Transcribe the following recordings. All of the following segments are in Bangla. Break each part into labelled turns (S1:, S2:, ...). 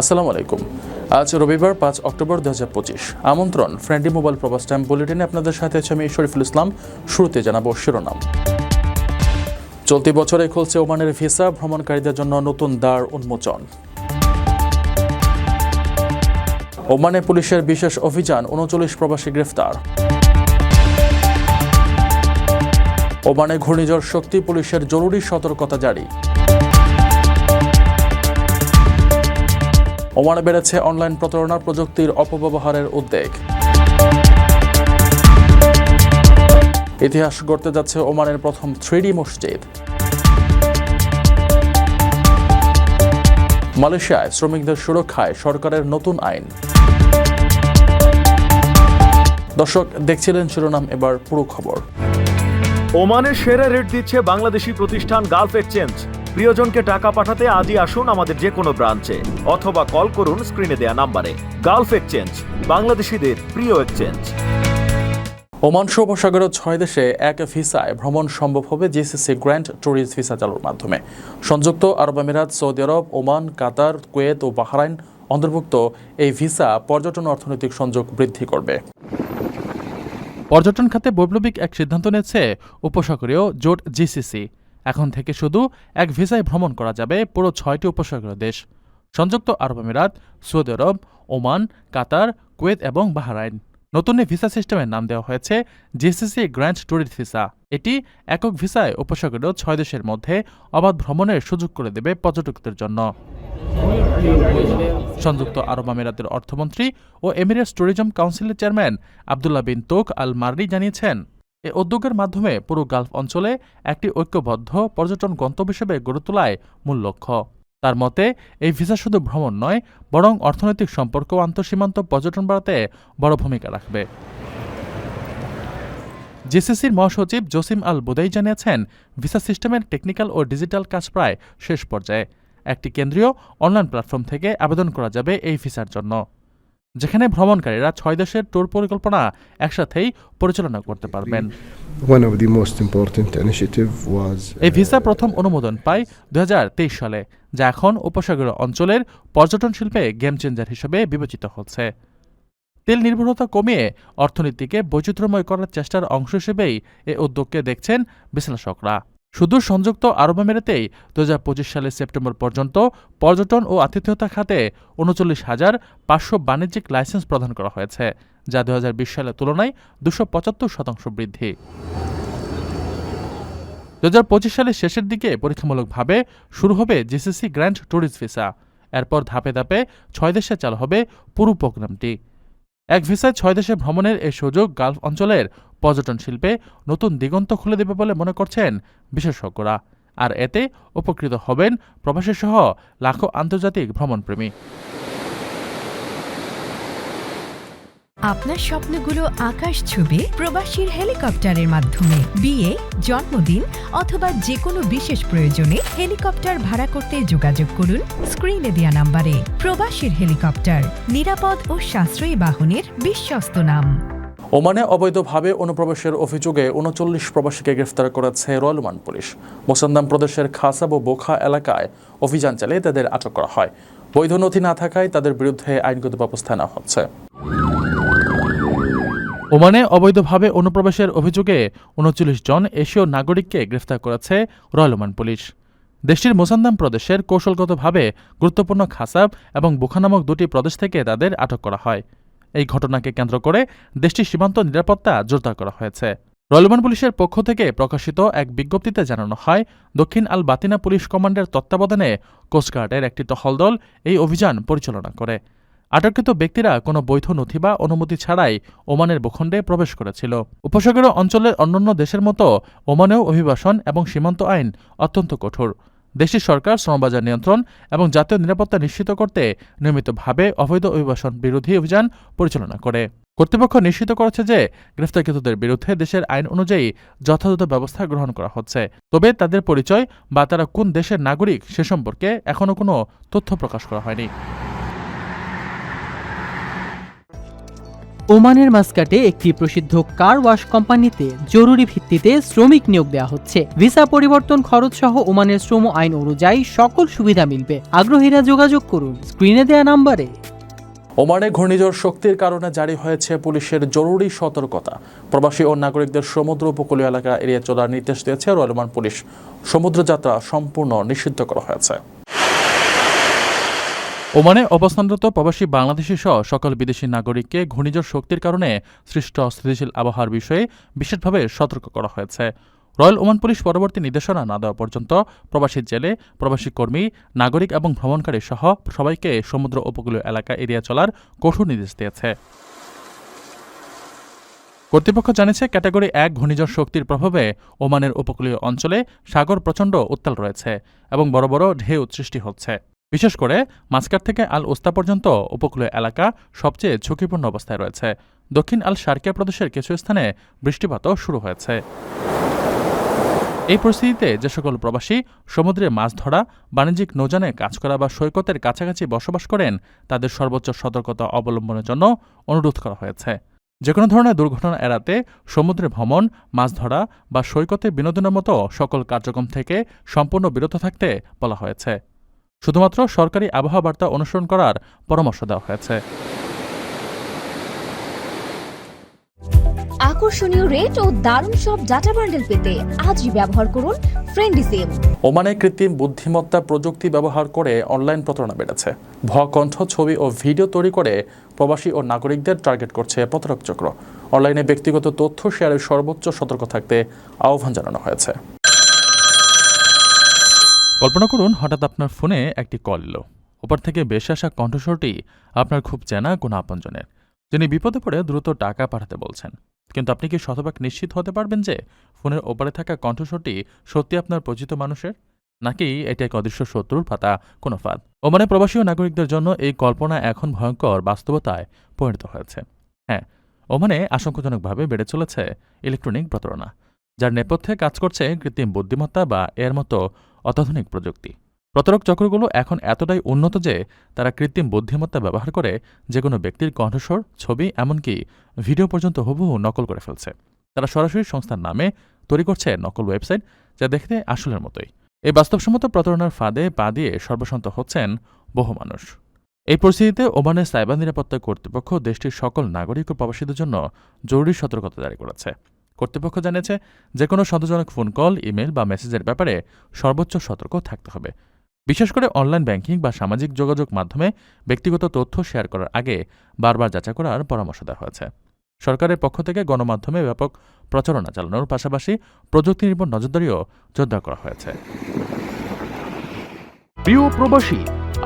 S1: আসসালামু আলাইকুম। আজ রবিবার পাঁচ অক্টোবর দু হাজার পঁচিশ। আমন্ত্রণ ফ্রেন্ডলি মোবাইল প্রবাস টাইম বুলেটিনে আপনাদের সাথে আছে আমি শরীফুল ইসলাম। শুরুতে জানাব শিরোনাম। চলতি বছরে খুলছে ওমানের ভিসা, ভ্রমণকারীদের জন্য নতুন দ্বার উন্মোচন। ওমানে পুলিশের বিশেষ অভিযান, উনচল্লিশ প্রবাসী গ্রেফতার। ওমানে ঘূর্ণিঝড় শক্তি, পুলিশের জরুরি সতর্কতা জারি। ওমানে বেড়েছে অনলাইন প্রতারণা প্রযুক্তির অপব্যবহারের উদ্বেগ। ইতিহাস গড়তে যাচ্ছে ওমানের প্রথম থ্রিডি মসজিদ। মালয়েশিয়ায় শ্রমিকদের সুরক্ষায় সরকারের নতুন আইন। দর্শক, দেখছিলেন শিরোনাম, এবার পুরো খবর।
S2: ওমানের সেরা রেট দিচ্ছে বাংলাদেশি প্রতিষ্ঠান গালফ এক্সচেঞ্জ। প্রিয়জনকে টাকা পাঠাতে আজই আসুন আমাদের যে কোনো ব্রাঞ্চে অথবা কল করুন স্ক্রিনে দেয়া নাম্বারে। গালফ এক্সচেঞ্জ বাংলাদেশিদের প্রিয় এক্সচেঞ্জ।
S1: ওমান সহ উপসাগরের ছয় দেশে এক ভিসায় ভ্রমণ সম্ভব হবে জিসিসি গ্র্যান্ড ট্যুরিস্ট ভিসা চালুর মাধ্যমে। সংযুক্ত আরব আমিরাত সৌদি আরব ওমান কাতার কুয়েত ও বাহরাইন অন্তর্ভুক্ত এই ভিসা পর্যটন অর্থনৈতিক সংযোগ বৃদ্ধি করবে। পর্যটন খাতে বৈপ্লবিক এক সিদ্ধান্ত নিয়েছে উপসাগরীয় জোট জিসিসি। এখন থেকে শুধু এক ভিসায় ভ্রমণ করা যাবে পুরো ছয়টি উপসাগরীয় দেশ। সংযুক্ত আরব আমিরাত, সৌদি আরব, ওমান, কাতার, কুয়েত এবং বাহরাইন। নতুন এই ভিসা সিস্টেমের নাম দেওয়া হয়েছে জিসিসি গ্র্যান্ড ট্যুরিস্ট ভিসা। এটি একক ভিসায় উপসাগরীয় ছয় দেশের মধ্যে অবাধ ভ্রমণের সুযোগ করে দেবে পর্যটকদের জন্য। সংযুক্ত আরব আমিরাতের অর্থমন্ত্রী ও এমিরেটস ট্যুরিজম কাউন্সিলের chairman Abdullah bin Touq Al Marri জানিয়েছেন এ উদ্যোগের মাধ্যমে পুরো গালফ অঞ্চলে একটি ঐক্যবদ্ধ পর্যটন গন্তব্য হিসেবে গড়ে তোলায় মূল লক্ষ্য। তার মতে, এই ভিসা শুধু ভ্রমণ নয়, বরং অর্থনৈতিক সম্পর্ক আন্তঃসীমান্ত পর্যটন বাড়াতে বড় ভূমিকা রাখবে। জিসিসির মহাসচিব জসিম আল বুদাই জানিয়েছেন, ভিসা সিস্টেমের টেকনিক্যাল ও ডিজিটাল কাজ প্রায় শেষ পর্যায়ে। একটি কেন্দ্রীয় অনলাইন প্ল্যাটফর্ম থেকে আবেদন করা যাবে এই ভিসার জন্য। যেখানে ভ্রমণকারীরা ছয় দেশের ট্যুর পরিকল্পনা একসাথেই পরিচালনা করতে পারবেন।
S3: Was
S1: এই ভিসা প্রথম অনুমোদন পায় দু হাজার তেইশ সালে যা এখন উপসাগরীয় অঞ্চলের পর্যটন শিল্পে গেম চেঞ্জার হিসেবে বিবেচিত হচ্ছে। তেল নির্ভরতা কমিয়ে অর্থনীতিকে বৈচিত্র্যময় করার চেষ্টার অংশ হিসেবেই এ উদ্যোগকে দেখছেন বিশ্লেষকরা। শুধু সংযুক্ত আরব আমিরাতেই দু হাজার পঁচিশ সালের সেপ্টেম্বর পর্যন্ত পর্যটন ও আতিথেয়তা খাতে উনচল্লিশ হাজার পাঁচশো বাণিজ্যিক লাইসেন্স প্রদান করা হয়েছে, যা দু হাজার বিশ সালের তুলনায় দুশো পঁচাত্তর শতাংশ বৃদ্ধি। দু হাজার পঁচিশ সালের শেষের দিকে পরীক্ষামূলকভাবে শুরু হবে জিসিসি গ্র্যান্ড ট্যুরিস্ট ভিসা। এরপর ধাপে ধাপে ছয় দেশে চালু হবে পুরো প্রোগ্রামটি। এক ভিসায় ছয় দেশে ভ্রমণের এই সুযোগ গালফ অঞ্চলের পর্যটন শিল্পে নতুন দিগন্ত খুলে দেবে বলে মনে করছেন বিশেষজ্ঞরা। আর এতে উপকৃত হবেন প্রবাসী সহ লাখো আন্তর্জাতিক ভ্রমণপ্রেমী।
S4: আপনার স্বপ্নগুলো আকাশ ছুবে প্রবাসীর হেলিকপ্টারের মাধ্যমে। বিয়ে, জন্মদিন অথবা যে কোনো বিশেষ প্রয়োজনে হেলিকপ্টার ভাড়া করতে যোগাযোগ করুন স্ক্রিনে দেওয়া নাম্বারে। প্রবাসীর হেলিকপ্টার, নিরাপদ ও সাশ্রয়ী বাহনের বিশ্বস্ত নাম।
S1: ওমানে অবৈধভাবে অনুপ্রবেশের অভিযোগে উনচল্লিশ প্রবাসীকে গ্রেফতার করেছে রয়্যাল ওমান পুলিশ। মোসান্দাম প্রদেশের খাসাব ও বোখা এলাকায় অভিযান চালিয়ে তাদের আটক করা হয়। বৈধ নথি না থাকায় তাদের বিরুদ্ধে আইনগত ব্যবস্থা নেওয়া হচ্ছে। ওমানে অবৈধভাবে অনুপ্রবেশের অভিযোগে উনচল্লিশ জন এশীয় নাগরিককে গ্রেফতার করেছে রয়্যাল ওমান পুলিশ। দেশটির মোসান্দাম প্রদেশের কৌশলগতভাবে গুরুত্বপূর্ণ খাসাব এবং বুখা নামক দুটি প্রদেশ থেকে তাদের আটক করা হয়। এই ঘটনাকে কেন্দ্র করে দেশটির সীমান্ত নিরাপত্তা জোরদার করা হয়েছে। রয়্যাল পুলিশের পক্ষ থেকে প্রকাশিত এক বিজ্ঞপ্তিতে জানানো হয়, দক্ষিণ আল বাতিনা পুলিশ কমান্ডের তত্ত্বাবধানে কোস্টগার্ডের একটি টহল দল এই অভিযান পরিচালনা করে। আটককৃত ব্যক্তিরা কোনো বৈধ নথি বা অনুমতি ছাড়াই ওমানের ভূখণ্ডে প্রবেশ করেছিল। উপসাগরীয় অঞ্চলের অন্যান্য দেশের মতো ওমানেও অভিবাসন এবং সীমান্ত আইন অত্যন্ত কঠোর। দেশটির সরকার শ্রমবাজার নিয়ন্ত্রণ এবং জাতীয় নিরাপত্তা নিশ্চিত করতে নিয়মিতভাবে অবৈধ অভিবাসন বিরোধী অভিযান পরিচালনা করে। কর্তৃপক্ষ নিশ্চিত করেছে যে গ্রেফতারকৃতদের বিরুদ্ধে দেশের আইন অনুযায়ী যথাযথ ব্যবস্থা গ্রহণ করা হচ্ছে। তবে তাদের পরিচয় বা তারা কোন দেশের নাগরিক সে সম্পর্কে এখনও কোনো তথ্য প্রকাশ করা হয়নি।
S5: ওমানের মাস্কাটে একটি প্রসিদ্ধ কার ওয়াশ কোম্পানিতে জরুরি ভিত্তিতে শ্রমিক নিয়োগ দেওয়া হচ্ছে। ভিসা পরিবর্তন খরচ সহ ওমানের শ্রম আইন অনুযায়ী সকল সুবিধা মিলবে। আগ্রহীরা যোগাযোগ করুন। স্ক্রিনে দেয়া নাম্বারে।
S1: ওমানে ঘূর্ণিঝড় শক্তির কারণে জারি হয়েছে পুলিশের জরুরি সতর্কতা। প্রবাসী ও নাগরিকদের সমুদ্র উপকূলীয় এলাকা এড়িয়ে চলার নির্দেশ দিয়েছে রয়্যাল ওমান পুলিশ। সমুদ্রযাত্রা সম্পূর্ণ নিষিদ্ধ করা হয়েছে। ওমানে অবস্থানরত প্রবাসী বাংলাদেশি সহ সকল বিদেশি নাগরিককে ঘূর্ণিঝড় শক্তির কারণে সৃষ্ট স্থিতিশীল আবহাওয়ার বিষয়ে বিশেষভাবে সতর্ক করা হয়েছে। রয়্যাল ওমান পুলিশ পরবর্তী নির্দেশনা না দেওয়া পর্যন্ত প্রবাসী জেলে, প্রবাসী কর্মী, নাগরিক এবং ভ্রমণকারী সহ সবাইকে সমুদ্র উপকূলীয় এলাকা এড়িয়ে চলার কঠোর নির্দেশ দিয়েছে। কর্তৃপক্ষ জানিয়েছে, ক্যাটাগরি এক ঘূর্ণিঝড় শক্তির প্রভাবে ওমানের উপকূলীয় অঞ্চলে সাগর প্রচণ্ড উত্তাল রয়েছে এবং বড় বড় ঢেউ সৃষ্টি হচ্ছে। বিশেষ করে মাস্কার থেকে আল ওস্তা পর্যন্ত উপকূলীয় এলাকা সবচেয়ে ঝুঁকিপূর্ণ অবস্থায় রয়েছে। দক্ষিণ আল শার্কিয়া প্রদেশের কিছু স্থানে বৃষ্টিপাতও শুরু হয়েছে। এই পরিস্থিতিতে যে সকল প্রবাসী সমুদ্রে মাছ ধরা, বাণিজ্যিক নৌযানে কাজ করা বা সৈকতের কাছাকাছি বসবাস করেন, তাদের সর্বোচ্চ সতর্কতা অবলম্বনের জন্য অনুরোধ করা হয়েছে। যে কোনো ধরনের দুর্ঘটনা এড়াতে সমুদ্রে ভ্রমণ, মাছ ধরা বা সৈকতে বিনোদনের মতো সকল কার্যক্রম থেকে সম্পূর্ণ বিরত থাকতে বলা হয়েছে। শুধুমাত্র সরকারি আবহাওয়া বার্তা অনুসরণ করার পরামর্শ দেওয়া হয়েছে।
S6: আকর্ষণীয় রেট ও দারুণ সব ডাটা বান্ডেল পেতে আজই ব্যবহার করুন ফ্রেন্ডি সিম
S1: ওমানে কৃত্রিম বুদ্ধিমত্তা প্রযুক্তি ব্যবহার করে অনলাইন প্রতারণা বেড়েছে। ভুয়া কণ্ঠ ছবি ও ভিডিও তৈরি করে প্রবাসী ও নাগরিকদের টার্গেট করছে প্রতারক চক্র। অনলাইনে ব্যক্তিগত তথ্য শেয়ারের সর্বোচ্চ সতর্ক থাকতে আহ্বান জানানো হয়েছে। কল্পনা করুন, হঠাৎ আপনার ফোনে একটি কল এলো। ওপার থেকে বেশি আসা কণ্ঠস্বরটি আপনার খুব চেনা কোনো আপনজনের, যিনি বিপদে পড়ে দ্রুত টাকা পাঠাতে বলছেন। কিন্তু আপনি কি শতভাগ নিশ্চিত হতে পারবেন যে ফোনের ওপারে থাকা কণ্ঠস্বরটি সত্যি আপনার পরিচিত মানুষের? নাকি এটা এক অদৃশ্য শত্রুর পাতা, কোনো ফাঁদ? ওমানে প্রবাসী নাগরিকদের জন্য এই কল্পনা এখন ভয়ঙ্কর বাস্তবতায় পরিণত হয়েছে। হ্যাঁ ওমানে আশঙ্কাজনকভাবে বেড়ে চলেছে ইলেকট্রনিক প্রতারণা, যার নেপথ্যে কাজ করছে কৃত্রিম বুদ্ধিমত্তা বা এর মতো অত্যাধুনিক প্রযুক্তি। প্রতারক চক্রগুলো এখন এতটাই উন্নত যে তারা কৃত্রিম বুদ্ধিমত্তা ব্যবহার করে যে কোনো ব্যক্তির কণ্ঠস্বর, ছবি, এমনকি ভিডিও পর্যন্ত হুবহু নকল করে ফেলছে। তারা সরাসরি সংস্থার নামে তৈরি করছে নকল ওয়েবসাইট যা দেখতে আসলের মতোই। এই বাস্তবসম্মত প্রতারণার ফাঁদে পা দিয়ে সর্বশান্ত হচ্ছেন বহু মানুষ। এই পরিস্থিতিতে ওমানের সাইবার নিরাপত্তা কর্তৃপক্ষ দেশটির সকল নাগরিক ও প্রবাসীদের জন্য জরুরি সতর্কতা জারি করেছে। কর্তৃপক্ষ জানিয়েছে যে কোনো সন্দেহজনক ফোন কল ইমেল বা মেসেজের ব্যাপারে সর্বোচ্চ সতর্ক থাকতে হবে। বিশেষ করে অনলাইন ব্যাংকিং বা সামাজিক যোগাযোগ মাধ্যমে ব্যক্তিগত তথ্য শেয়ার করার আগে বারবার যাচাই করার পরামর্শ দেওয়া হয়েছে। সরকারের পক্ষ থেকে গণমাধ্যমে ব্যাপক প্রচারণা চালানোর পাশাপাশি প্রযুক্তি নির্ভর নজরদারিও জোরদার করা হয়েছে।
S7: প্রিয় প্রবাসী,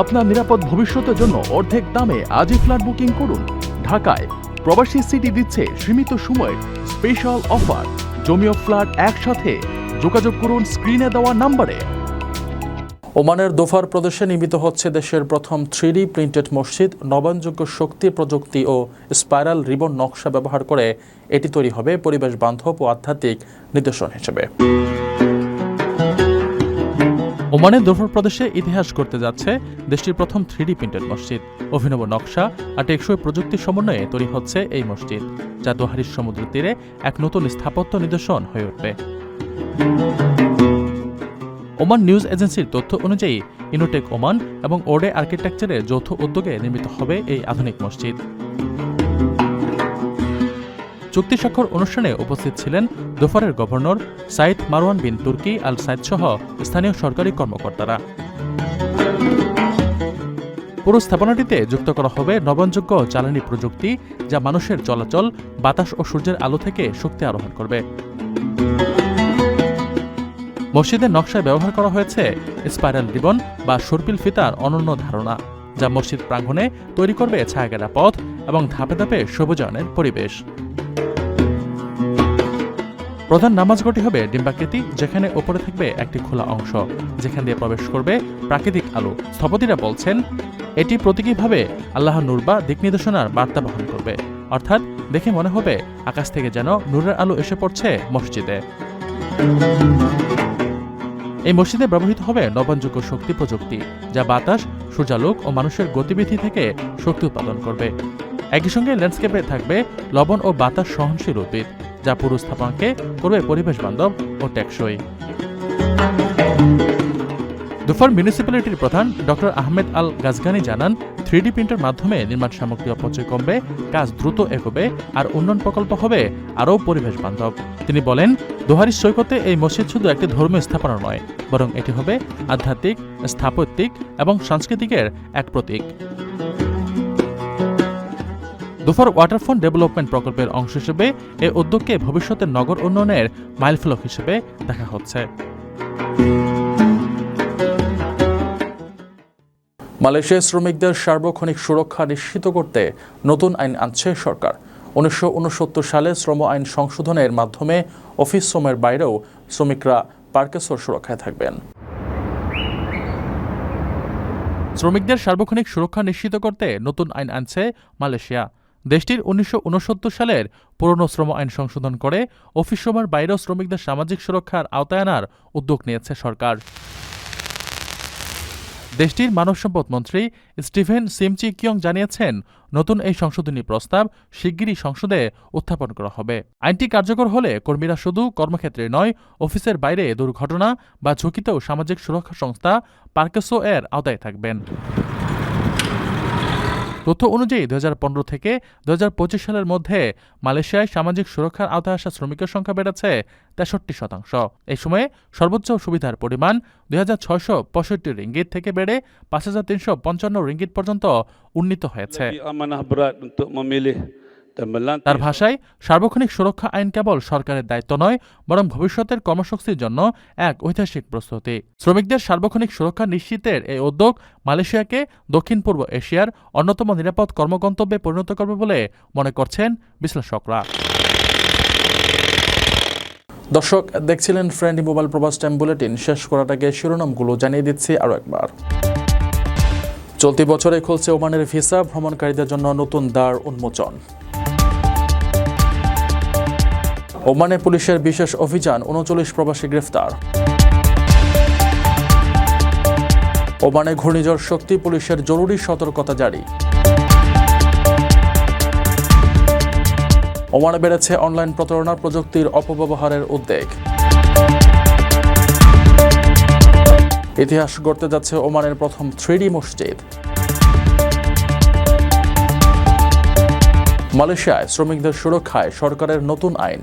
S7: আপনার নিরাপদ ভবিষ্যতের জন্য অর্ধেক দামে আজই ফ্ল্যাট বুকিং করুন। ঢাকায় প্রবাসী সিটি দিচ্ছে সীমিত সময়ের স্পেশাল অফার জমিও ফ্ল্যাট একসাথে। যোগাযোগ করুন স্ক্রিনে দেওয়া নাম্বারে।
S1: ওমানের দোফার প্রদেশে নির্মিত হচ্ছে দেশের প্রথম থ্রিডি প্রিন্টেড মসজিদ, নবায়নযোগ্য শক্তি, প্রযুক্তি ও স্পাইরাল রিবন নকশা ব্যবহার করে এটি তৈরি হবে পরিবেশ বান্ধব ও আধ্যাত্মিক নিদর্শন হিসেবে। ওমানের দোফর প্রদেশে ইতিহাস করতে যাচ্ছে দেশটির প্রথম থ্রিডি প্রিন্টেড মসজিদ। অভিনব নকশা আর টেকসই প্রযুক্তির সমন্বয়ে তৈরি হচ্ছে এই মসজিদ, যা দোহারির সমুদ্র তীরে এক নতুন স্থাপত্য নিদর্শন হয়ে উঠবে। ওমান নিউজ এজেন্সির তথ্য অনুযায়ী, ইনোটেক ওমান এবং ওডে আর্কিটেকচারের যৌথ উদ্যোগে নির্মিত হবে এই আধুনিক মসজিদ। চুক্তি স্বাক্ষর অনুষ্ঠানে উপস্থিত ছিলেন দোফারের governor Sayyid Marwan bin Turki Al Said সহ স্থানীয় সরকারি কর্মকর্তারা। পুরো স্থাপনাটিতে যুক্ত করা হবে নবায়নযোগ্য জ্বালানি প্রযুক্তি যা মানুষের চলাচল, বাতাস ও সূর্যের আলো থেকে শক্তি আরোহণ করবে। মসজিদের নকশায় ব্যবহার করা হয়েছে স্পাইরাল রিবন বা সর্পিল ফিতার অনন্য ধারণা, যা মসজিদ প্রাঙ্গণে তৈরি করবে ছায়াগেরা পথ এবং ধাপে ধাপে সবুজায়নের পরিবেশ। প্রধান নামাজঘরটি হবে ডিম্বাকৃতি, যেখানে ওপরে থাকবে একটি খোলা অংশ, যেখান দিয়ে প্রবেশ করবে প্রাকৃতিক আলো। স্থপতিরা বলছেন, এটি প্রতীকীভাবে আল্লাহ নূর বা দিক নির্দেশনার বার্তা বহন করবে। অর্থাৎ দেখে মনে হবে আকাশ থেকে যেন নূরের আলো এসে পড়ছে মসজিদে। এই মসজিদে ব্যবহৃত হবে নবায়নযোগ্য শক্তি প্রযুক্তি, যা বাতাস, সূর্যালোক ও মানুষের গতিবিধি থেকে শক্তি উৎপাদন করবে। একই সঙ্গে ল্যান্ডস্কেপে থাকবে লবণ ও বাতাস সহনশীল উদ্ভিদ। যা পুরো স্থাপনাকে করবে পরিবেশ বান্ধব ও টেকসই। দুফার মিউনিসিপ্যালিটির প্রধান ডক্টর আহমেদ আল গাজগানি জানান, থ্রিডি প্রিন্টের মাধ্যমে নির্মাণ সামগ্রী অপচয় কমবে, কাজ দ্রুত এগোবে, আর উন্নয়ন প্রকল্প হবে আরও পরিবেশ বান্ধব। তিনি বলেন দোহারি সৈকতে এই মসজিদ শুধু একটি ধর্মীয় স্থাপনা নয়, বরং এটি হবে আধ্যাত্মিক, স্থাপত্যিক এবং সাংস্কৃতিকের এক প্রতীক। দুফার ওয়াটারফ্রন্ট ডেভেলপমেন্ট প্রকল্পের অংশ হিসেবে এই উদ্যোগকে ভবিষ্যতের নগর উন্নয়নের মাইলফলক হিসেবে দেখা হচ্ছে। মালয়েশিয়ায় শ্রমিকদের সার্বক্ষণিক সুরক্ষা নিশ্চিত করতে নতুন আইন আনছে সরকার। উনিশশো সালে শ্রম আইন সংশোধনের মাধ্যমে অফিস শ্রমের বাইরেও শ্রমিকরা পার্কেসর সুরক্ষায় থাকবেন। শ্রমিকদের সার্বক্ষণিক সুরক্ষা নিশ্চিত করতে নতুন আইন আনছে মালয়েশিয়া। দেশটির উনিশশো উনসত্তর সালের পুরনো শ্রম আইন সংশোধন করে অফিস সময়ের বাইরেও শ্রমিকদের সামাজিক সুরক্ষার আওতায় আনার উদ্যোগ নিয়েছে সরকার। দেশটির মানব সম্পদ মন্ত্রী স্টিভেন সিমচি কিয়ং জানিয়েছেন, নতুন এই সংশোধনী প্রস্তাব শিগগিরই সংসদে উত্থাপন করা হবে। আইনটি কার্যকর হলে কর্মীরা শুধু কর্মক্ষেত্রে নয়, অফিসের বাইরে দুর্ঘটনা বা ঝুঁকিতেও সামাজিক সুরক্ষা সংস্থা পার্কেসো এর আওতায় থাকবেন। তথ্য অনুযায়ী দুহাজার পনেরো থেকে দুহাজার পঁচিশ সালের মধ্যে মালয়েশিয়ায় সামাজিক সুরক্ষার আওতায় আসা শ্রমিকের সংখ্যা বেড়েছে তেষট্টি শতাংশ। এই সময়ে সর্বোচ্চ সুবিধার পরিমাণ দুই রিঙ্গিত থেকে বেড়ে পাঁচ হাজার তিনশো পঞ্চান্ন রিঙ্গিত পর্যন্ত উন্নীত হয়েছে। তার ভাষায় সার্বক্ষণিক সুরক্ষা আইন কেবল সরকারের দায়িত্ব নয় বরং ভবিষ্যতের কর্মশক্তির জন্য এক ঐতিহাসিক প্রস্তুতি। শ্রমিকদের সার্বক্ষণিক সুরক্ষা নিশ্চিতের এই উদ্যোগ মালয়েশিয়াকে দক্ষিণ পূর্ব এশিয়ার অন্যতম নিরাপদ কর্মগন্তব্যে পরিণত করবে বলে মনে করছেন বিশ্লেষকরা। দর্শক দেখছিলেন friendly mobile Probash time bulletin শেষ করাটাকে শিরোনামগুলো জানিয়ে দিচ্ছি আরও একবার। চলতি বছরে খুলছে ওমানের ভিসা ভ্রমণকারীদের জন্য নতুন দ্বার উন্মোচন। ওমানে পুলিশের বিশেষ অভিযান, উনচল্লিশ প্রবাসী গ্রেফতার। ওমানে ঘূর্ণিঝড় শক্তি, পুলিশের জরুরি সতর্কতা জারি। ওমানে বেড়েছে অনলাইন প্রতারণা প্রযুক্তির অপব্যবহারের উদ্বেগ। ইতিহাস গড়তে যাচ্ছে ওমানের প্রথম থ্রিডি মসজিদ। মালয়েশিয়ায় শ্রমিকদের সুরক্ষায় সরকারের নতুন আইন।